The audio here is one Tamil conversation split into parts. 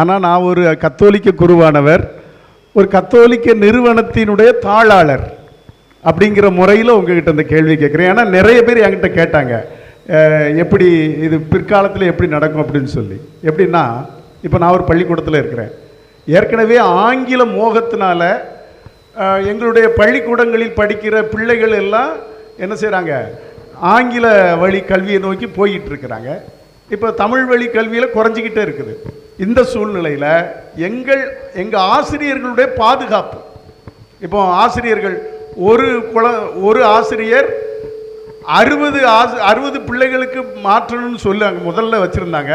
ஆனால் நான் ஒரு கத்தோலிக்க குருவானவர் ஒரு கத்தோலிக்க நிறுவனத்தினுடைய தாளாளர் அப்படிங்கிற முறையில் உங்ககிட்ட இந்த கேள்வி கேட்குறேன். ஏன்னா நிறைய பேர் என்கிட்ட கேட்டாங்க எப்படி இது பிற்காலத்தில் எப்படி நடக்கும்? அப்படின்னு சொல்லி. எப்படின்னா இப்போ நான் ஒரு பள்ளிக்கூடத்தில் இருக்கிறேன். ஏற்கனவே ஆங்கில மோகத்தினால எங்களுடைய பள்ளிக்கூடங்களில் படிக்கிற பிள்ளைகள் எல்லாம் என்ன செய்கிறாங்க ஆங்கில வழி கல்வியை நோக்கி போயிட்டு இருக்கிறாங்க. இப்போ தமிழ் வழி கல்வியில் குறைஞ்சிக்கிட்டே இருக்குது. இந்த சூழ்நிலையில் எங்கள் எங்கள் ஆசிரியர்களுடைய பாதுகாப்பு. இப்போ ஆசிரியர்கள் ஒரு குல ஒரு ஆசிரியர் அறுபது ஆசி அறுபது பிள்ளைகளுக்கு மாற்றணும்னு சொல்லி அங்கே முதல்ல வச்சுருந்தாங்க.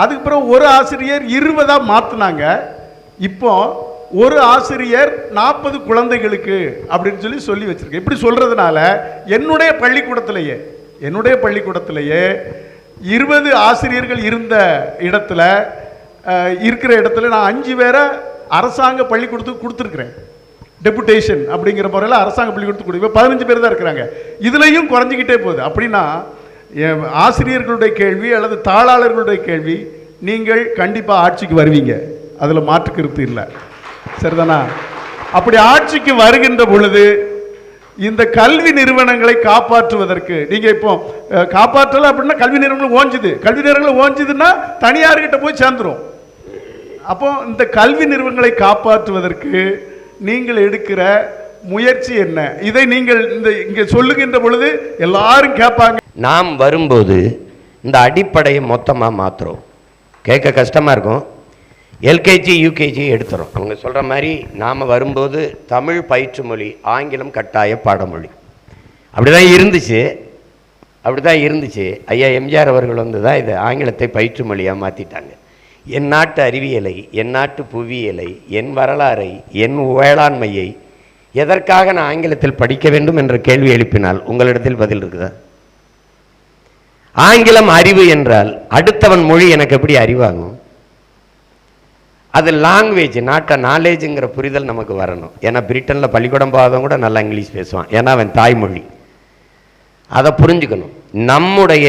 அதுக்கப்புறம் ஒரு ஆசிரியர் இருபதாக மாற்றினாங்க இப்போ ஒரு ஆசிரியர் நாற்பது குழந்தைகளுக்கு அப்படின்னு சொல்லி சொல்லி வச்சுருக்கேன். இப்படி சொல்கிறதுனால என்னுடைய பள்ளிக்கூடத்திலேயே என்னுடைய பள்ளிக்கூடத்திலேயே இருபது ஆசிரியர்கள் இருந்த இடத்துல இருக்கிற இடத்துல நான் அஞ்சு பேரை அரசாங்க பள்ளிக்கூடத்துக்கு கொடுத்துருக்குறேன். டெபுடேஷன் அப்படிங்கிற முறையில் அரசாங்க பள்ளிக்கூடத்துக்கு கொடுத்து பதினஞ்சு பேர் தான் இருக்கிறாங்க. இதுலேயும் குறைஞ்சிக்கிட்டே போகுது. அப்படின்னா ஆசிரியர்களுடைய கேள்வி அல்லது தாளாளர்களுடைய கேள்வி நீங்கள் கண்டிப்பாக ஆட்சிக்கு வருவீங்க. அதில் மாற்று கருத்து இல்லை. சரிதானா? அப்படி ஆட்சிக்கு வருகின்ற பொழுது இந்த கல்வி நிறுவனங்களை காப்பாற்றுவதற்கு நீங்கள் இப்போ காப்பாற்றலை காப்பாற்றல அப்படின்னா கல்வி நிறுவனங்கள் ஓஞ்சுது. கல்வி நிறுவனங்கள் ஓஞ்சுதுன்னா தனியார்கிட்ட போய் சேர்ந்துரும். அப்போ இந்த கல்வி நிறுவனங்களை காப்பாற்றுவதற்கு நீங்கள் எடுக்கிற முயற்சி என்ன? இதை நீங்கள் இந்த இங்கே சொல்லுகின்ற பொழுது எல்லாரும் கேட்பாங்க. நாம் வரும்போது இந்த அடிப்படையை மொத்தமாக மாற்றுறோம் கேட்க கஷ்டமாக இருக்கும். எல்கேஜி யூகேஜி எடுத்துறோம். அவங்க சொல்கிற மாதிரி நாம் வரும்போது தமிழ் பயிற்று மொழி ஆங்கிலம் கட்டாய பாடமொழி. அப்படி தான் இருந்துச்சு. அப்படி தான் இருந்துச்சு. ஐயா எம்ஜிஆர் அவர்கள் வந்து தான் இதை ஆங்கிலத்தை பயிற்று மொழியாக மாற்றிட்டாங்க என் நாட்டு அறிவியலை என் நாட்டு புவியியலை என் வரலாறை என் வேளாண்மையை எதற்காக நான் ஆங்கிலத்தில் படிக்க வேண்டும் என்ற கேள்வி எழுப்பினால் உங்களிடத்தில் பதில் இருக்குதா? ஆங்கிலம் அறிவு என்றால் அடுத்தவன் மொழி எனக்கு எப்படி அறிவாகும்? அது லாங்குவேஜ் நாட்டை நாலேஜுங்கிற புரிதல் நமக்கு வரணும். ஏன்னா பிரிட்டனில் பள்ளிக்கூடம் போகாதவன் கூட நல்லா இங்கிலீஷ் பேசுவான். ஏன்னா அவன் தாய்மொழி. அதை புரிஞ்சுக்கணும். நம்முடைய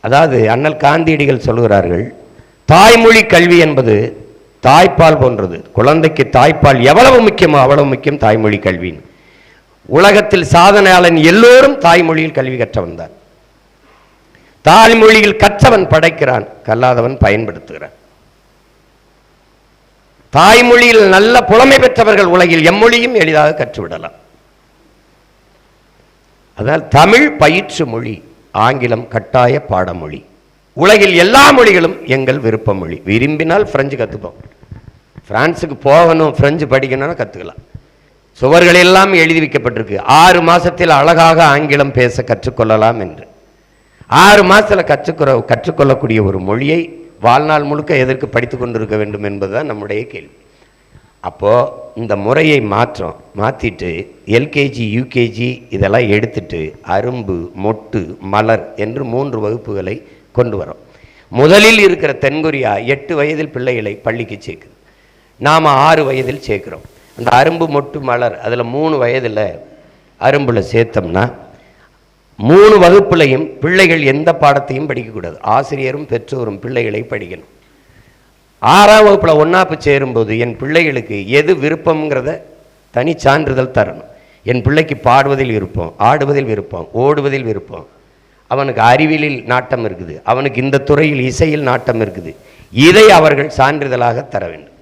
அதாவது அண்ணல் காந்தியடிகள் சொல்கிறார்கள் தாய்மொழி கல்வி என்பது தாய்ப்பால் போன்றது. குழந்தைக்கு தாய்ப்பால் எவ்வளவு முக்கியமோ அவ்வளவு முக்கியம் தாய்மொழி கல்வின்னு. உலகத்தில் சாதனையாளன் எல்லோரும் தாய்மொழியில் கல்வி கற்றவன் தான். தாய்மொழியில் கற்றவன் படைக்கிறான் கல்லாதவன் பயன்படுத்துகிறான். தாய்மொழியில் நல்ல புலமை பெற்றவர்கள் உலகில் எம்மொழியும் எளிதாக கற்றுவிடலாம். அதால் தமிழ் பயிற்று மொழி ஆங்கிலம் கட்டாய பாடமொழி. உலகில் எல்லா மொழிகளும் எங்கள் விருப்ப மொழி. விரும்பினால் பிரெஞ்சு கற்றுப்போம் பிரான்ஸுக்கு போகணும் பிரெஞ்சு படிக்கணும்னா கற்றுக்கலாம் சுவர்கள் எல்லாம் எழுதி வைக்கப்பட்டிருக்கு. ஆறு மாதத்தில் அழகாக ஆங்கிலம் பேச கற்றுக்கொள்ளலாம் என்று. ஆறு மாதத்தில் கற்றுக்கிற கற்றுக்கொள்ளக்கூடிய ஒரு மொழியை வாழ்நாள் முழுக்க எதற்கு படித்து கொண்டிருக்க வேண்டும் என்பதுதான் நம்முடைய கேள்வி. அப்போது இந்த முறையை மாற்றம் மாற்றிட்டு எல்கேஜி யூகேஜி இதெல்லாம் எடுத்துட்டு அரும்பு மொட்டு மலர் என்று மூன்று வகுப்புகளை கொண்டு வரோம். முதலில் இருக்கிற தென்கொரியா எட்டு வயதில் பிள்ளைகளை பள்ளிக்கு சேர்க்குது. நாம் ஆறு வயதில் சேர்க்குறோம். அந்த அரும்பு மொட்டு மலர் அதில் மூணு வயதில் அரும்பில் சேர்த்தோம்னா மூணு வகுப்புலையும் பிள்ளைகள் எந்த பாடத்தையும் படிக்கக்கூடாது. ஆசிரியரும் பெற்றோரும் பிள்ளைகளை படிக்கணும். ஆறாம் வகுப்பில் ஒன்றாப்பு சேரும்போது என் பிள்ளைகளுக்கு எது விருப்பம்ங்கிறத தனி சான்றிதழ் தரணும். என் பிள்ளைக்கு பாடுவதில் விருப்பம் ஆடுவதில் விருப்பம் ஓடுவதில் விருப்பம் அவனுக்கு அறிவியலில் நாட்டம் இருக்குது. அவனுக்கு இந்த துறையில் இசையில் நாட்டம் இருக்குது. இதை அவர்கள் சான்றிதழாக தர வேண்டும்.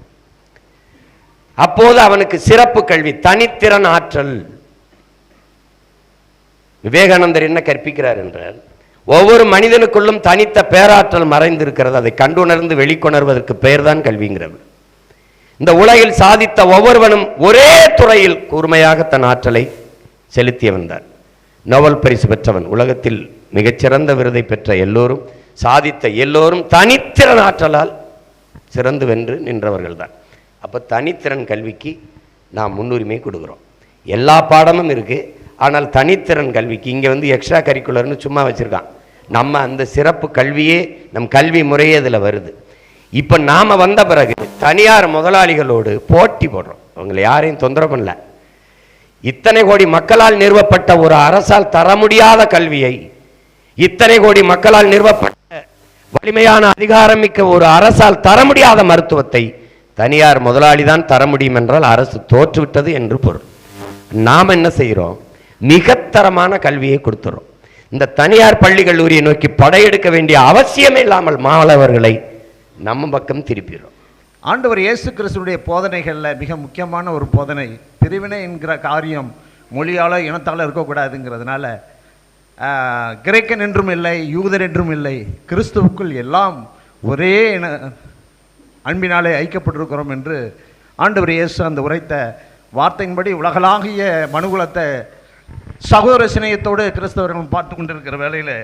அப்போது அவனுக்கு சிறப்பு கல்வி தனித்திறன் ஆற்றல். விவேகானந்தர் என்ன கற்பிக்கிறார் என்றால் ஒவ்வொரு மனிதனுக்குள்ளும் தனித்த பேராற்றல் மறைந்திருக்கிறது. அதை கண்டுணர்ந்து வெளிக்கொணர்வதற்கு பெயர்தான் கல்விங்கிறது. இந்த உலகில் சாதித்த ஒவ்வொருவனும் ஒரே துறையில் கூர்மையாக தன் ஆற்றலை செலுத்தி வந்தார் நோபல் பரிசு பெற்றவன். உலகத்தில் மிகச்சிறந்த விருதை பெற்ற எல்லோரும் சாதித்த எல்லோரும் தனித்திறன் ஆற்றலால் சிறந்து வென்று நின்றவர்கள் தான் அப்போ தனித்திறன் கல்விக்கு நாம் முன்னுரிமை கொடுக்குறோம். எல்லா பாடமும் இருக்குது ஆனால் தனித்திறன் கல்விக்கு இங்கே வந்து எக்ஸ்ட்ரா கரிக்குலர்னு சும்மா வச்சுருக்கான். நம்ம அந்த சிறப்பு கல்வியே நம் கல்வி முறையே இதில் வருது. இப்போ நாம் வந்த பிறகு தனியார் முதலாளிகளோடு போட்டி போடுறோம். அவங்களை யாரையும் தொந்தரவு பண்ணல. இத்தனை கோடி மக்களால் நிறுவப்பட்ட ஒரு அரசால் தர முடியாத கல்வியை இத்தனை கோடி மக்களால் நிறுவப்பட்ட வலிமையான அதிகாரம் மிக்க ஒரு அரசால் தர முடியாத மருத்துவத்தை தனியார் முதலாளி தான் தர முடியும் என்றால் அரசு தோற்றுவிட்டது என்று பொருள். நாம் என்ன செய்கிறோம்? மிகத்தரமான கல்வியை கொடுத்துறோம். இந்த தனியார் பள்ளி கல்லூரியை நோக்கி படையெடுக்க வேண்டிய அவசியமே இல்லாமல் மாணவர்களை நம்ம பக்கம் திருப்பிடுறோம். ஆண்டவர் இயேசு கிறிஸ்துடைய போதனைகளில் மிக முக்கியமான ஒரு போதனை. பிரிவினை என்கிற காரியம் மொழியாலோ இனத்தால் இருக்கக்கூடாதுங்கிறதுனால கிரேக்கன் என்றும் இல்லை யூதர் என்றும் இல்லை கிறிஸ்துவுக்குள் எல்லாம் ஒரே இன அன்பினாலே ஐக்கப்பட்டிருக்கிறோம் என்று ஆண்டவர் இயேசு அந்த உரைத்த வார்த்தையின்படி உலகளாகிய மனுகுலத்தை சகோதர சிநேயத்தோடு கிறிஸ்தவர்கள் பார்த்து கொண்டிருக்கிற வேளையில்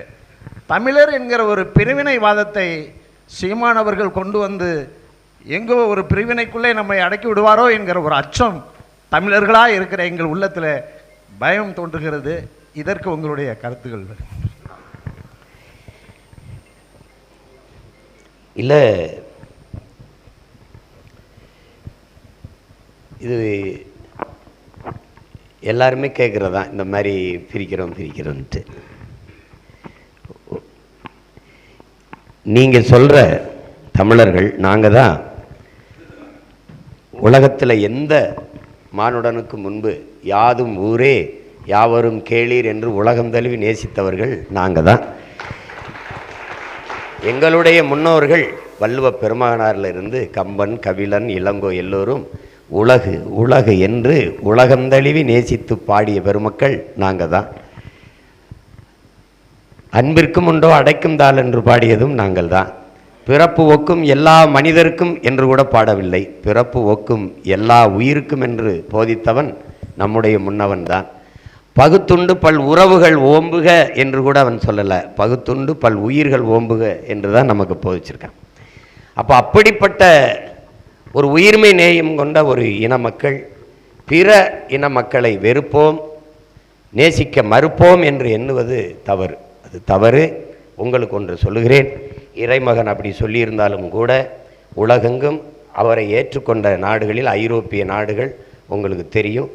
தமிழர் என்கிற ஒரு பிரிவினைவாதத்தை சீமானவர்கள் கொண்டு வந்து எங்கோ ஒரு பிரிவினைக்குள்ளே நம்மை அடக்கி விடுவாரோ என்கிற ஒரு அச்சம் தமிழர்களாக இருக்கிற எங்கள் உள்ளத்தில் பயம் தோன்றுகிறது. இதற்கு உங்களுடைய கருத்துகள் இல்லை. இது எல்லாருமே கேட்குறதா இந்த மாதிரி பிரிக்கிறோம் பிரிக்கிறோன்ட்டு நீங்கள் சொல்கிற தமிழர்கள் நாங்கள் தான் உலகத்தில் எந்த மானுடனுக்கு முன்பு யாதும் ஊரே யாவரும் கேளீர் என்று உலகம் தழுவி நேசித்தவர்கள் நாங்கள் தான் எங்களுடைய முன்னோர்கள் வள்ளுவ பெருமகனாரிலிருந்து கம்பன் கபிலன் இளங்கோ எல்லோரும் உலகு உலகு என்று உலகந்தழுவி நேசித்து பாடிய பெருமக்கள் நாங்கள் தான் அன்பிற்கும் உண்டோ அடைக்கும் தாள் என்று பாடியதும் நாங்கள் தான் பிறப்பு ஒக்கும் எல்லா மனிதருக்கும் என்று கூட பாடவில்லை. பிறப்பு ஒக்கும் எல்லா உயிருக்கும் என்று போதித்தவன் நம்முடைய முன்னவன் தான் பகுத்துண்டு பல் உறவுகள் ஓம்புக என்று கூட அவன் சொல்லலை. பகுத்துண்டு பல் உயிர்கள் ஓம்புக என்று தான் நமக்கு போதிச்சிருக்கான். அப்போ அப்படிப்பட்ட ஒரு உயிர்மை நேயம் கொண்ட ஒரு இன மக்கள் பிற இன மக்களை வெறுப்போம் நேசிக்க மறுப்போம் என்று எண்ணுவது தவறு. அது தவறு. உங்களுக்கு ஒன்று சொல்லுகிறேன். இறைமகன் அப்படி சொல்லியிருந்தாலும் கூட உலகெங்கும் அவரை ஏற்றுக்கொண்ட நாடுகளில் ஐரோப்பிய நாடுகள் உங்களுக்கு தெரியும்.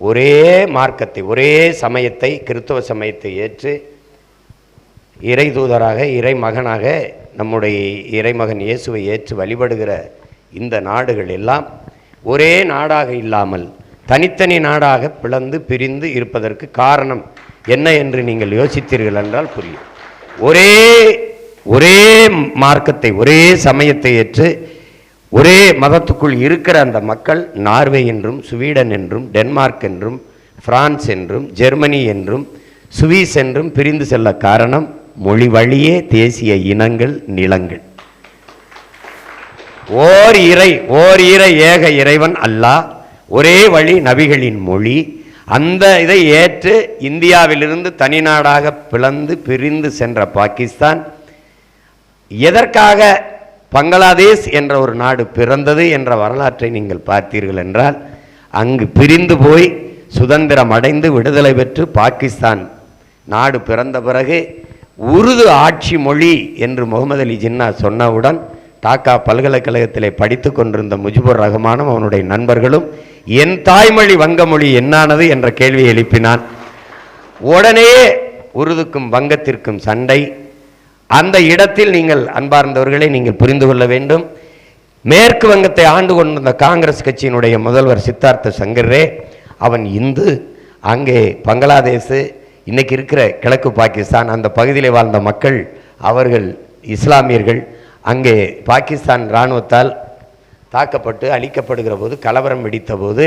ஒரே மார்க்கத்தை ஒரே சமயத்தை கிறிஸ்தவ சமயத்தை ஏற்று இறை தூதராக இறைமகனாக நம்முடைய இறைமகன் இயேசுவை ஏற்று வழிபடுகிற இந்த நாடுகள் எல்லாம் ஒரே நாடாக இல்லாமல் தனித்தனி நாடாக பிளந்து பிரிந்து இருப்பதற்கு காரணம் என்ன என்று நீங்கள் யோசித்தீர்கள் என்றால் புரியும். ஒரே ஒரே மார்க்கத்தை ஒரே சமயத்தை ஏற்று ஒரே மதத்துக்குள் இருக்கிற அந்த மக்கள் நார்வே என்றும் ஸ்வீடன் என்றும் டென்மார்க் என்றும் பிரான்ஸ் என்றும் ஜெர்மனி என்றும் சுவிஸ் என்றும் பிரிந்து செல்ல காரணம் மொழி வழியே தேசிய இனங்கள் நிலங்கள். ஓர் இறை ஓர் இறை ஏக இறைவன் அல்லாஹ் ஒரே வழி நபிகளின் மொழி. அந்த இதை ஏற்று இந்தியாவிலிருந்து தனிநாடாக பிளந்து பிரிந்து சென்ற பாகிஸ்தான். எதற்காக பங்களாதேஷ் என்ற ஒரு நாடு பிறந்தது என்ற வரலாற்றை நீங்கள் பார்த்தீர்கள் என்றால் அங்கு பிரிந்து போய் சுதந்திரம் அடைந்து விடுதலை பெற்று பாகிஸ்தான் நாடு பிறந்த பிறகு உருது ஆட்சி மொழி என்று முகமது அலி ஜின்னா சொன்னவுடன் டாக்கா பல்கலைக்கழகத்திலே படித்து கொண்டிருந்த முஜிபுர் ரஹ்மானும் அவனுடைய நண்பர்களும் என் தாய்மொழி வங்கமொழி என்னானது? என்ற கேள்வியை எழுப்பினான். உடனே உருதுக்கும் வங்கத்திற்கும் சண்டை. அந்த இடத்தில் நீங்கள் அன்பார்ந்தவர்களை நீங்கள் புரிந்து கொள்ள வேண்டும். மேற்கு வங்கத்தை ஆண்டு கொண்டிருந்த காங்கிரஸ் கட்சியினுடைய முதல்வர் சித்தார்த்த சங்கரே அவன் இந்து அங்கே பங்களாதேஷ் இன்னைக்கு இருக்கிற கிழக்கு பாகிஸ்தான் அந்த பகுதியிலே வாழ்ந்த மக்கள் அவர்கள் இஸ்லாமியர்கள் அங்கே பாகிஸ்தான் இராணுவத்தால் தாக்கப்பட்டு அழிக்கப்படுகிற போது கலவரம் வெடித்த போது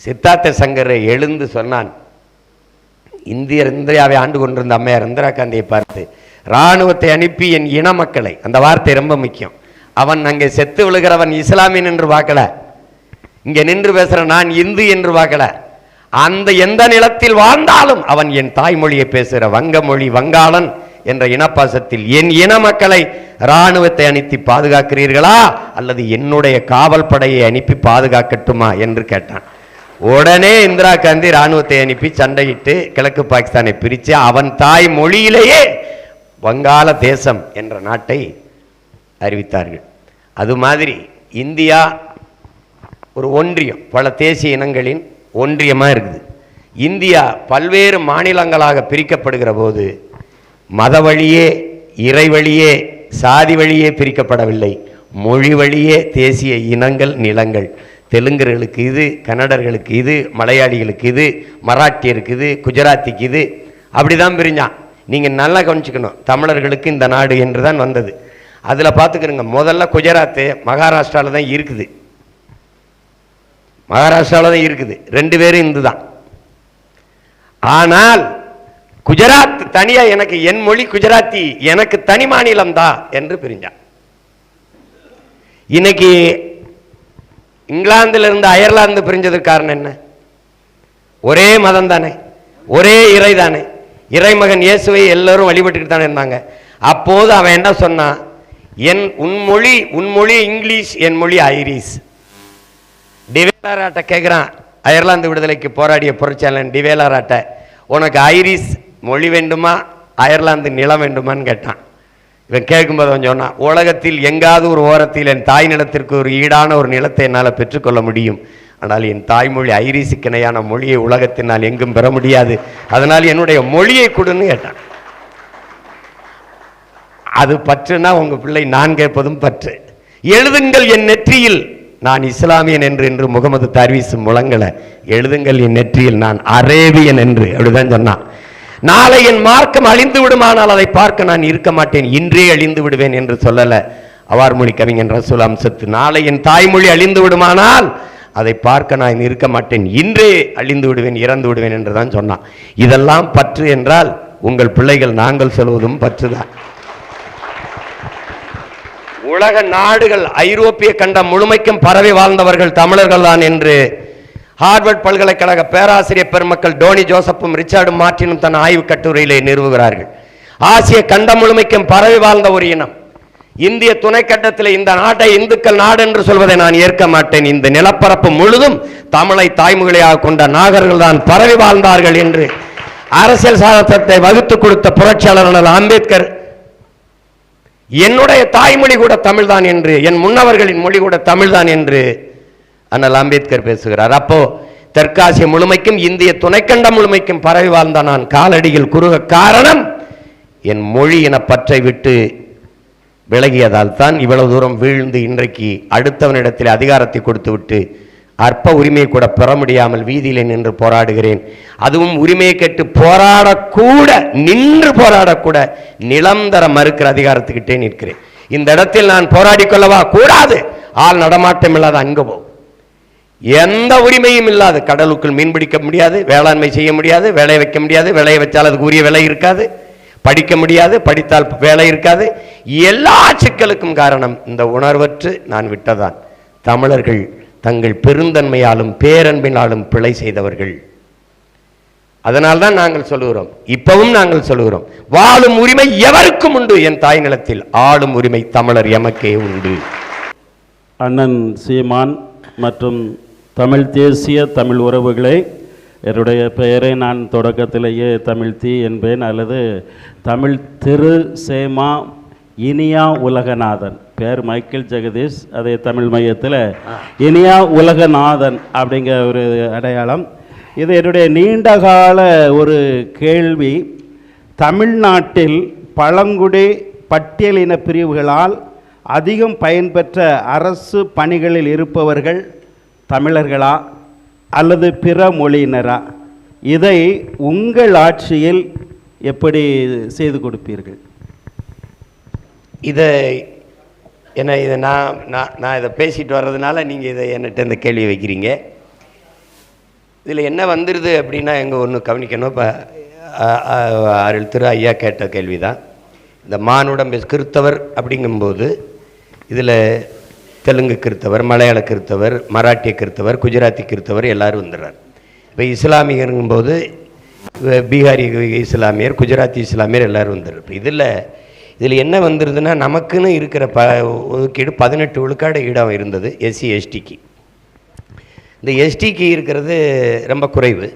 சித்தார்த்த சங்கரை எழுந்து சொன்னான் இந்திய இந்தியாவை ஆண்டு கொண்டிருந்த அம்மையார் இந்திரா காந்தியை பார்த்து இராணுவத்தை அனுப்பி என் இன மக்களை. அந்த வார்த்தை ரொம்ப முக்கியம். அவன் அங்கே செத்து விழுகிறவன் இஸ்லாமியன் என்று பார்க்கல. இங்கே நின்று பேசுகிற நான் இந்து என்று பார்க்கல. அந்த எந்த நிலத்தில் வாழ்ந்தாலும் அவன் என் தாய்மொழியை பேசுகிற வங்க மொழி வங்காளன் என்ற இனப்பாசத்தில் என் இன மக்களை இராணுவத்தை அனுப்பி பாதுகாக்கிறீர்களா? அல்லது என்னுடைய காவல் படையை அனுப்பி பாதுகாக்கட்டுமா? என்று கேட்டான். உடனே இந்திரா காந்தி இராணுவத்தை அனுப்பி சண்டையிட்டு கிழக்கு பாகிஸ்தானை பிரித்து அவன் தாய் மொழியிலேயே வங்காள தேசம் என்ற நாட்டை அறிவித்தார்கள். அது மாதிரி இந்தியா ஒரு ஒன்றியம் பல தேசிய இனங்களின் ஒன்றியமாக இருக்குது. இந்தியா பல்வேறு மாநிலங்களாக பிரிக்கப்படுகிற போது மத வழியே இறை வழியே சாதி வழியே பிரிக்கப்படவில்லை. மொழி வழியே தேசிய இனங்கள் நிலங்கள். தெலுங்கர்களுக்கு இது கன்னடர்களுக்கு இது மலையாளிகளுக்கு இது மராட்டியருக்கு இது குஜராத்திக்கு இது. அப்படிதான் பிரிஞ்சான். நீங்கள் நல்லா கவனிச்சுக்கணும். தமிழர்களுக்கு இந்த நாடு என்று தான் வந்தது. அதில் பார்த்துக்கிறோங்க முதல்ல குஜராத்து மகாராஷ்டிராவில் தான் இருக்குது. மகாராஷ்டிராவில் தான் இருக்குது. ரெண்டு பேரும் இந்து தான் ஆனால் குஜராத் தனியாக எனக்கு என் மொழி குஜராத்தி எனக்கு தனி மாநிலம் தான் என்று பிரிஞ்சான். இன்னைக்கு இங்கிலாந்துல இருந்து அயர்லாந்து பிரிஞ்சதுக்கு காரணம் என்ன? ஒரே மதம் தானே ஒரே இறை தானே இறைமகன் இயேசுவை எல்லோரும் வழிபட்டுக்கிட்டு தானே இருந்தாங்க. அப்போது அவன் என்ன சொன்னான்? என் உன் மொழி உன் மொழி இங்கிலீஷ் என் மொழி ஐரிஷ். டிவேலராட்ட கேட்குறான் அயர்லாந்து விடுதலைக்கு போராடிய புரட்சியாளன் டிவேலராட்ட உனக்கு ஐரிஷ் மொழி வேண்டுமா? அயர்லாந்து நிலம் வேண்டுமான்னு கேட்டான். இவன் கேட்கும்போது அவன் சொன்னான் உலகத்தில் எங்காவது ஒரு ஓரத்தில் என் தாய் நிலத்திற்கு ஒரு ஈடான ஒரு நிலத்தை என்னால் பெற்றுக்கொள்ள முடியும். ஆனால் என் தாய்மொழி ஐரிஷுக்கு இணையான மொழியை உலகத்தினால் எங்கும் பெற முடியாது. அதனால் என்னுடைய மொழியை கொடுன்னு கேட்டான். அது பற்றுனா உங்கள் பிள்ளை நான் கேட்பதும் பற்று. எழுதுங்கள் என் நெற்றியில். நான் இஸ்லாமியன் என்று என்று முகமது தர்வீஸ் முழங்கலை. எழுதுங்கள் என் நெற்றியில் நான் அரேபியன் என்று. அப்படிதான் சொன்னான். நாளை என் மார்க்கம் அழிந்து விடுமானால் அதை பார்க்க நான் இருக்க மாட்டேன். இன்றே அழிந்து விடுவேன் என்று சொல்லல. அவார்மொழி கவிஞன் ரசூல் அம்சத்து நாளை என் தாய்மொழி அழிந்து விடுமானால் அதை பார்க்க நான் இருக்க மாட்டேன். இன்றே அழிந்து விடுவேன் இறந்து விடுவேன் என்று தான் சொன்னான். இதெல்லாம் பற்று என்றால் உங்கள் பிள்ளைகள் நாங்கள் சொல்வதும் பற்றுதான். உலக நாடுகள் ஐரோப்பிய கண்டம் முழுமைக்கும் பரவி வாழ்ந்தவர்கள் தமிழர்கள் தான் என்று ஹார்வர்ட் பல்கலைக்கழக பேராசிரியர் பெருமக்கள் டோனி ஜோசப்பும் ரிச்சார்டும் மார்ட்டினும் தன் ஆய்வு கட்டுரையிலே நிறுவுகிறார்கள். ஆசிய கண்டம் முழுமைக்கும் பரவி வாழ்ந்த ஒரு இனம். இந்திய துணைக்கண்டத்தில் இந்த நாட்டை இந்துக்கள் நாடு என்று சொல்வதை நான் ஏற்க மாட்டேன். இந்த நிலப்பரப்பு முழுதும் தமிழை தாய்மொழியாக கொண்ட நாகர்கள் தான் பரவி வாழ்ந்தார்கள் என்று அரசியல் சாதனத்தை வகுத்து கொடுத்த புரட்சியாளர் அம்பேத்கர். என்னுடைய தாய்மொழி கூட தமிழ்தான் என்று என் முன்னவர்களின் மொழி கூட தமிழ்தான் என்று அண்ணல் அம்பேத்கர் பேசுகிறார். அப்போ தெற்காசிய முழுமைக்கும் இந்திய துணைக்கண்டம் முழுமைக்கும் பரவி வாழ்ந்த நான் காலடியில் குறுக காரணம் என் மொழி என பற்றை விட்டு விலகியதால் தான் இவ்வளவு தூரம் வீழ்ந்து இன்றைக்கு அடுத்தவனிடத்தில் அதிகாரத்தை கொடுத்துவிட்டு அற்ப உரிமையை கூட பெற முடியாமல் வீதியிலே நின்று போராடுகிறேன். அதுவும் உரிமையை கேட்டு போராடக்கூட நின்று போராடக்கூட நிலம் தர மறுக்கிற அதிகாரத்துக்கிட்டே நிற்கிறேன். இந்த இடத்தில் நான் போராடிக்கொள்ளவா கூடாது. ஆள் நடமாட்டம் இல்லாத அங்க போ. எந்த உரிமையும் இல்லாது கடலுக்குள் மீன் பிடிக்க முடியாது வேளாண்மை செய்ய முடியாது விளைய வைக்க முடியாது விளைய வச்சால் அதுக்கு உரிய விலை இருக்காது. படிக்க முடியாது படித்தால் வேலை இருக்காது. எல்லா சிக்கலுக்கும் காரணம் இந்த உணர்வற்று நான் விட்டதான் தமிழர்கள் தங்கள் பெருந்தன்மையாலும் பேரன்பினாலும் பிழை செய்தவர்கள். அதனால்தான் நாங்கள் சொல்லுகிறோம் இப்பவும் நாங்கள் சொல்லுகிறோம் வாழும் உரிமை எவருக்கும் உண்டு? என் தாய் நிலத்தில் ஆளும் உரிமை தமிழர் எமக்கே உண்டு. அண்ணன் சீமான் மற்றும் தமிழ் தேசிய தமிழ் உறவுகளை என்னுடைய பெயரை நான் தொடக்கத்திலேயே தமிழ் தீ என்பேன் அல்லது தமிழ் திரு சேமா இனியா உலகநாதன். பேர் மைக்கேல் ஜெகதீஷ் அதே தமிழ் மையத்தில் இனியா உலகநாதன் அப்படிங்கிற ஒரு அடையாளம். இது என்னுடைய நீண்டகால ஒரு கேள்வி. தமிழ்நாட்டில் பழங்குடி பட்டியலின பிரிவுகளால் அதிகம் பயன்பெற்ற அரசு பணிகளில் இருப்பவர்கள் தமிழர்களா? அல்லது பிற மொழியினரா? இதை உங்கள் ஆட்சியில் எப்படி செய்து கொடுப்பீர்கள்? இதை என்ன இதை நான் நான் நான் இதை பேசிட்டு வர்றதுனால நீங்கள் இதை என்கிட்ட இந்த கேள்வி வைக்கிறீங்க. இதில் என்ன வந்துடுது அப்படின்னா எங்கே ஒன்று கவனிக்கணும். இப்போ அருள் திரு ஐயா கேட்ட கேள்வி தான் இந்த மானுடம் கிறித்தவர் அப்படிங்கும்போது இதில் தெலுங்கு கிறித்தவர் மலையாள கிறித்தவர் மராட்டிய கிறித்தவர் குஜராத்தி கிறித்தவர் எல்லாரும் வந்துடுறார். இப்போ இஸ்லாமியருங்கும்போது போது பீகாரி இஸ்லாமியர் குஜராத்தி இஸ்லாமியர் எல்லோரும் வந்துடுறார். இப்போ இதில் இதில் என்ன வந்துருதுன்னா நமக்குன்னு இருக்கிற ப ஒதுக்கீடு பதினெட்டு விழுக்காடு இடம் இருந்தது எஸ்சி எஸ்டிக்கு. இந்த எஸ்டிக்கு இருக்கிறது ரொம்ப குறைவு.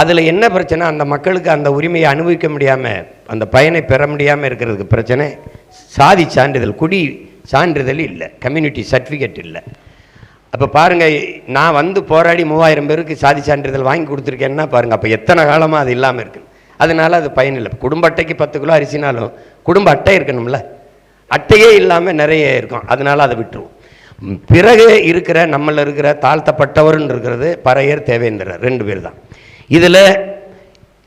அதில் என்ன பிரச்சனை? அந்த மக்களுக்கு அந்த உரிமையை அனுபவிக்க முடியாமல் அந்த பயனை பெற முடியாமல் இருக்கிறதுக்கு பிரச்சனை. சாதி சான்றிதழ் குடி சான்றிதழ் இல்லை கம்யூனிட்டி சர்டிஃபிகேட் இல்லை. அப்போ பாருங்கள் நான் வந்து போராடி மூவாயிரம் பேருக்கு சாதி சான்றிதழ் வாங்கி கொடுத்துருக்கேன்னா பாருங்கள் அப்போ எத்தனை காலமாக அது இல்லாமல் இருக்குது அதனால் அது பயன் இல்லை. குடும்ப அட்டைக்கு பத்து கிலோ அரிசினாலும் குடும்ப அட்டை இருக்கணும்ல. அட்டையே இல்லாமல் நிறைய இருக்கும். அதனால அதை விட்டுருவோம். பிறகு இருக்கிற நம்மளில் இருக்கிற தாழ்த்தப்பட்டவர்னு இருக்கிறது பறையர் தேவேந்திரர் ரெண்டு பேர் தான். இதில்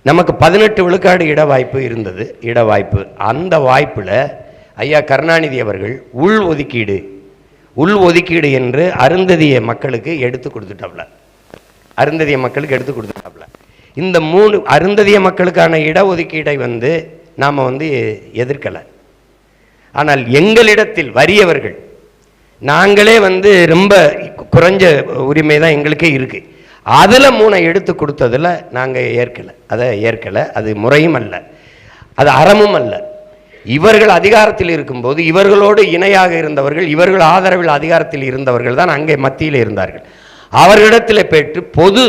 நமக்கு பதினெட்டு விழுக்காடு இட வாய்ப்பு இருந்தது. இட வாய்ப்பு அந்த வாய்ப்பில் ஐயா கருணாநிதி அவர்கள் உள் ஒதுக்கீடு உள் ஒதுக்கீடு என்று அருந்ததிய மக்களுக்கு எடுத்து கொடுத்துட்டாப்ல. அருந்ததிய மக்களுக்கு எடுத்து கொடுத்துட்டாப்ல. இந்த மூணு அருந்ததிய மக்களுக்கான இடஒதுக்கீடை வந்து நாம் வந்து எதிர்க்கலை. ஆனால் எங்களிடத்தில் வறியவர்கள் நாங்களே வந்து ரொம்ப குறைஞ்ச உரிமை தான் எங்களுக்கே இருக்குது அதில் மூணை எடுத்து கொடுத்ததில் நாங்கள் ஏற்கலை. அதை ஏற்கலை. அது முறையும் அல்ல. அது அறமும் அல்ல. இவர்கள் அதிகாரத்தில் இருக்கும்போது இவர்களோடு இணையாக இருந்தவர்கள் இவர்கள் ஆதரவில் அதிகாரத்தில் இருந்தவர்கள் தான் அங்கே மத்தியில் இருந்தார்கள். அவர்களிடத்தில் பெற்று பொது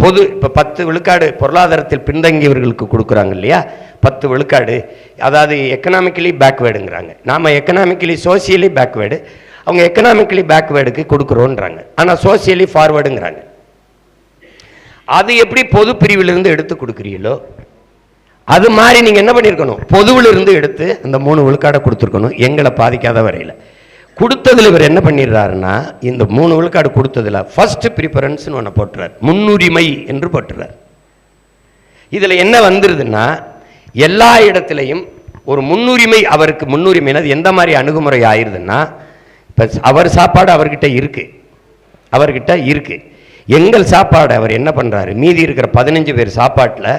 பொது இப்போ பத்து விழுக்காடு பொருளாதாரத்தில் பின்தங்கியவர்களுக்கு கொடுக்குறாங்க இல்லையா? பத்து விழுக்காடு. அதாவது எக்கனாமிக்கலி பேக்வேர்டுங்கிறாங்க நாம் எக்கனாமிக்கலி சோசியலி பேக்வேர்டு அவங்க எக்கனாமிக்கலி பேக்வேர்டுக்கு கொடுக்குறோன்றாங்க. ஆனால் சோசியலி ஃபார்வேர்டுங்கிறாங்க அது எப்படி பொது பிரிவிலிருந்து எடுத்து கொடுக்குறீங்களோ அது மாதிரி நீங்கள் என்ன பண்ணியிருக்கணும் பொதுவில் இருந்து எடுத்து அந்த மூணு விழுக்காடை கொடுத்துருக்கணும். எங்களை பாதிக்காத வரையில். கொடுத்ததில் இவர் என்ன பண்ணிடுறாருன்னா இந்த மூணு விழுக்காடு கொடுத்ததில் ஃபஸ்ட்டு ப்ரிஃபரன்ஸ்னு ஒன்று போட்டுறார். முன்னுரிமை என்று போட்டுறார். இதில் என்ன வந்துருதுன்னா எல்லா இடத்துலையும் ஒரு முன்னுரிமை அவருக்கு முன்னுரிமைனா அது எந்த மாதிரி அணுகுமுறை ஆயிருதுன்னா இப்போ அவர் சாப்பாடு அவர்கிட்ட இருக்குது அவர்கிட்ட இருக்குது எங்கள் சாப்பாடு அவர் என்ன பண்ணுறாரு மீதி இருக்கிற பதினஞ்சு பேர் சாப்பாட்டில்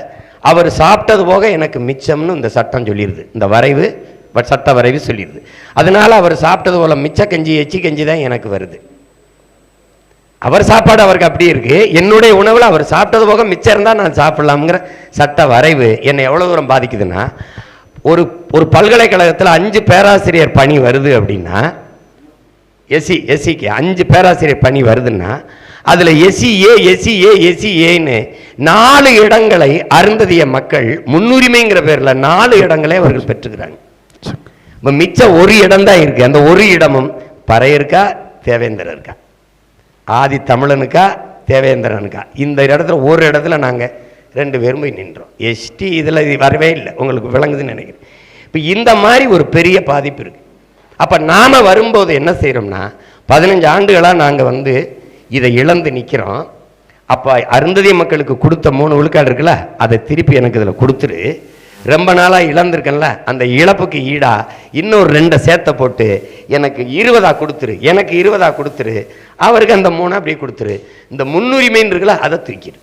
அவர் சாப்பிட்டது போக எனக்கு மிச்சம்னு இந்த சட்டம் சொல்லிடுது இந்த வரைவு பட் சட்ட வரைவு சொல்லிடுது அதனால அவர் சாப்பிட்டது போல மிச்ச கஞ்சி எச்சி கஞ்சி தான் எனக்கு வருது. அவர் சாப்பாடு அவருக்கு அப்படி இருக்குது என்னுடைய உணவில் அவர் சாப்பிட்டது போக மிச்சம் இருந்தால் நான் சாப்பிட்லாம்ங்கிற சட்ட வரைவு என்னை எவ்வளோ தூரம் பாதிக்குதுன்னா ஒரு ஒரு பல்கலைக்கழகத்தில் அஞ்சு பேராசிரியர் பணி வருது அப்படின்னா எஸ்சி எஸ்சிக்கு அஞ்சு பேராசிரியர் பணி வருதுன்னா அதில் SC A SC A SC ஏன்னு நாலு இடங்களை அருந்ததிய மக்கள் முன்னுரிமைங்கிற பேரில் நாலு இடங்களை அவர்கள் பெற்றுக்கிறாங்க. இப்போ மிச்சம் ஒரு இடம் தான் இருக்குது அந்த ஒரு இடமும் பறையருக்கா தேவேந்திரருக்கா? ஆதி தமிழனுக்கா தேவேந்திரனுக்கா? இந்த இடத்துல ஒரு இடத்துல நாங்கள் ரெண்டு பேரும் போய் நின்றோம். எஸ்டி இதில் இது வரவே இல்லை. உங்களுக்கு விளங்குதுன்னு நினைக்கிறேன். இப்போ இந்த மாதிரி ஒரு பெரிய பாதிப்பு இருக்குது அப்போ நாம் வரும்போது என்ன செய்கிறோம்னா பதினஞ்சு ஆண்டுகளாக நாங்கள் வந்து இதை இழந்து நிற்கிறோம் அப்போ அருந்ததிய மக்களுக்கு கொடுத்த மூணு விழுக்காடு இருக்குல்ல அதை திருப்பி எனக்கு இதில் கொடுத்துரு. ரொம்ப நாளாக இழந்திருக்கேன்ல அந்த இழப்புக்கு ஈடாக இன்னொரு ரெண்டை சேர்த்த போட்டு எனக்கு இருபதா கொடுத்துரு எனக்கு இருபதா கொடுத்துரு. அவருக்கு அந்த மூணு அப்படியே கொடுத்துரு. இந்த முன்னுரிமைன்னு இருக்குல்ல அதை தூக்கிடு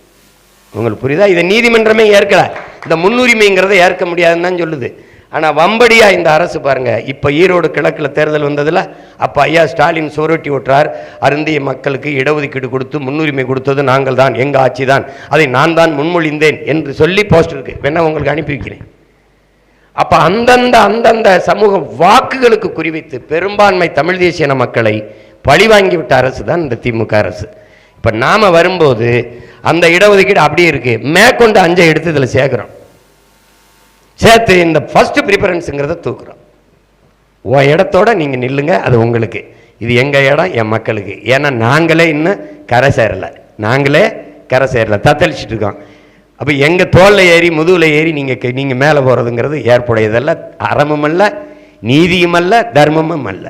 உங்களுக்கு புரியுதா? இதை நீதிமன்றமே ஏற்கலை. இந்த முன்னுரிமைங்கிறத ஏற்க முடியாதுன்னு தான் சொல்லுது. ஆனால் வம்படியா இந்த அரசு பாருங்கள் இப்போ ஈரோடு கிழக்கில் தேர்தல் வந்ததில் அப்போ ஐயா ஸ்டாலின் சோரொட்டி ஓட்டுறார் அருந்திய மக்களுக்கு இடஒதுக்கீடு கொடுத்து முன்னுரிமை கொடுத்தது நாங்கள் தான் எங்கள் ஆட்சி தான் அதை நான் தான் முன்மொழிந்தேன் என்று சொல்லி போஸ்ட் இருக்கு. வேணா உங்களுக்கு அனுப்பி வைக்கிறேன். அப்போ அந்தந்த அந்தந்த சமூக வாக்குகளுக்கு குறிவைத்து பெரும்பான்மை தமிழ் தேசியன மக்களை பழிவாங்கிவிட்ட அரசு தான் இந்த திமுக அரசு. இப்போ நாம் வரும்போது அந்த இடஒதுக்கீடு அப்படியே இருக்குது மேற்கொண்டு அஞ்சை எடுத்து இதில் சேர்க்குறோம் சேர்த்து இந்த ஃபர்ஸ்ட் ப்ரிஃபரன்ஸுங்கிறத தூக்குறோம். உன் இடத்தோட நீங்கள் நில்லுங்க அது உங்களுக்கு. இது எங்கள் இடம்? என் மக்களுக்கு. ஏன்னா நாங்களே இன்னும் கரை சேரலை. நாங்களே கரை சேரலை. தத்தளிச்சிட்டு இருக்கோம். அப்போ எங்கள் தோளில் ஏறி முதுகில் ஏறி நீங்கள் நீங்கள் மேலே போகிறதுங்கிறது ஏற்புடையதல்ல அறமும் அல்ல நீதியும் அல்ல தர்மமும் அல்ல.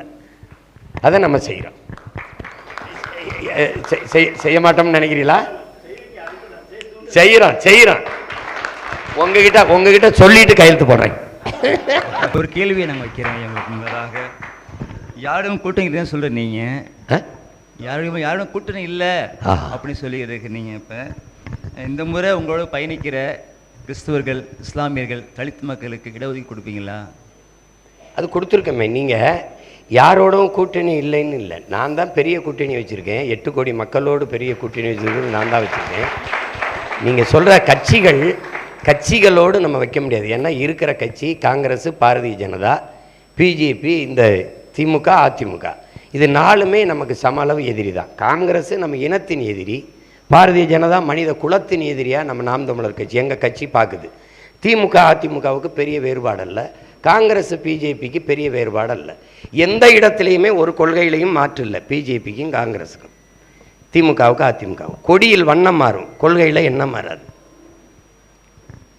அதை நம்ம செய்கிறோம் செய்ய மாட்டோம்னு நினைக்கிறீங்களா? செய்கிறோம் செய்கிறோம் உங்ககிட்ட உங்ககிட்ட சொல்லிட்டு கையெழுத்து போடுறேன். ஒரு கேள்வியை நாங்கள் வைக்கிறோம் எங்களுக்கு முன்னதாக. யாரும் கூட்டணி இல்லைன்னு சொல்கிற நீங்கள்? யாரும் யாரும் கூட்டணி இல்லை. அப்படின்னு சொல்லி இருக்கிறீங்க இப்போ. இந்த முறை உங்களோட பயணிக்கிற கிறிஸ்துவர்கள் இஸ்லாமியர்கள் தலித் மக்களுக்கு இடஒதுக்கீடு கொடுப்பீங்களா? அது கொடுத்துருக்கமே. நீங்கள் யாரோடும் கூட்டணி இல்லைன்னு இல்லை. நான் தான் பெரிய கூட்டணி வச்சுருக்கேன். எட்டு கோடி மக்களோடு பெரிய கூட்டணி வச்சுருக்கிறது நான் தான் வச்சுருக்கேன். நீங்கள் சொல்கிற கட்சிகள் கட்சிகளோடு நம்ம வைக்க முடியாது. ஏன்னா இருக்கிற கட்சி காங்கிரஸ் பாரதிய ஜனதா பிஜேபி இந்த திமுக அதிமுக. இது நாலுமே நமக்கு சம அளவு எதிரி தான். காங்கிரஸ் நம்ம இனத்தின் எதிரி பாரதிய ஜனதா மனித குலத்தின் எதிரியாக நம்ம நாம் தமிழர் கட்சி எங்கள் கட்சி பார்க்குது திமுக அதிமுகவுக்கு பெரிய வேறுபாடு அல்ல காங்கிரஸ் பிஜேபிக்கு பெரிய வேறுபாடல்ல. எந்த இடத்துலையுமே ஒரு கொள்கையிலையும் மாற்று இல்லை. பிஜேபிக்கும் காங்கிரஸுக்கும். திமுகவுக்கு அதிமுகவும் கொடியில் வண்ணம் மாறும். கொள்கையில் எண்ணம் மாறாது.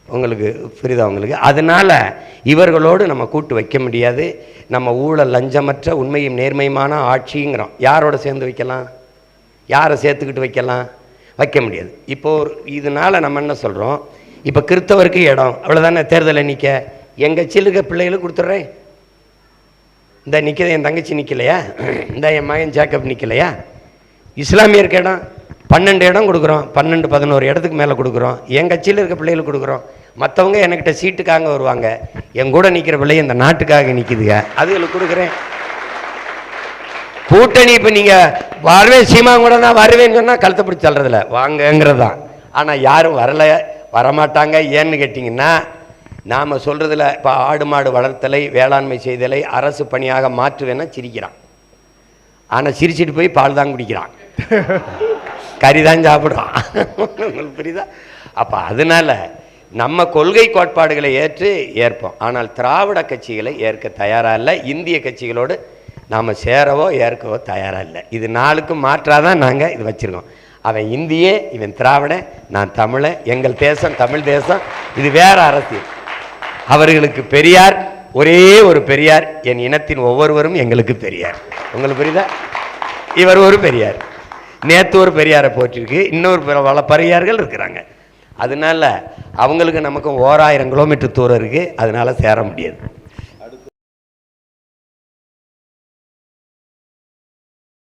உங்களுக்கு புரியுதா உங்களுக்கு? அதனால் இவர்களோடு நம்ம கூட்டு வைக்க முடியாது. நம்ம ஊழல் லஞ்சமற்ற உண்மையும் நேர்மையுமான ஆட்சிங்கிறோம். யாரோட சேர்ந்து வைக்கலாம்? யாரை சேர்த்துக்கிட்டு வைக்கலாம்? வைக்க முடியாது. இப்போ ஒரு இதனால நம்ம என்ன சொல்கிறோம் இப்போ கிறிஸ்தவருக்கு இடம். அவ்வளோதானே தேர்தலை நிற்க எங்கள் கட்சியில் பிள்ளைகளுக்கு கொடுத்துட்றேன். இந்த நிற்கிறது என் தங்கச்சி நிற்கலையா இந்த என் மகன் ஜேக்கப் நிற்கலையா இஸ்லாமியருக்கு இடம். பன்னெண்டு இடம் கொடுக்குறோம் பன்னெண்டு பதினோரு இடத்துக்கு மேலே கொடுக்குறோம். என் கட்சியில் இருக்க பிள்ளைகளுக்கு கொடுக்குறோம். மற்றவங்க என்கிட்ட சீட்டுக்காக வருவாங்க. என் கூட நிற்கிற பிள்ளை இந்த நாட்டுக்காக நிற்கிதுங்க அதுகளுக்கு கொடுக்குறேன். கூட்டணி இப்போ நீங்கள் வருவேன் சீமா கூட நான் வருவேன்னு சொன்னால் கழுத்தை பிடிச்சி தள்ளுறதில்ல. வாங்கங்கிறது தான் ஆனால் யாரும் வரலை வரமாட்டாங்க. ஏன்னு கேட்டிங்கன்னா நாம் சொல்கிறதுல இப்போ ஆடு மாடு வளர்த்தலை வேளாண்மை செய்தலை அரசு பணியாக மாற்றுவேன்னா சிரிக்கிறான். ஆனால் சிரிச்சிட்டு போய் பால் தான் குடிக்கிறான். கறி தான் சாப்பிடுவான். உங்களுக்கு புரியுதா? அப்போ அதனால நம்ம கொள்கை கோட்பாடுகளை ஏற்று ஏற்போம். ஆனால் திராவிட கட்சிகளை ஏற்க தயாராக இல்லை. இந்திய கட்சிகளோடு நாம் சேரவோ ஏற்கவோ தயாராக இல்லை. இது நாளுக்கும் மாற்றாக தான் நாங்கள் இது வச்சுருக்கோம். அவன் இந்தியே இவன் திராவிடன் நான் தமிழன் எங்கள் தேசம் தமிழ் தேசம். இது வேற அரசியல். அவர்களுக்கு பெரியார் ஒரே ஒரு பெரியார். என் இனத்தின் ஒவ்வொருவரும் எங்களுக்கு பெரியார். உங்களுக்கு புரியுதா? இவர் ஒரு பெரியார். நேற்று ஒரு பெரியாரை போற்றிருக்கு இன்னொரு பல- பல பெரியார்கள் இருக்கிறாங்க. அதனால அவங்களுக்கு நமக்கு ஓராயிரம் கிலோமீட்டர் தூரம் இருக்குது அதனால் சேர முடியாது.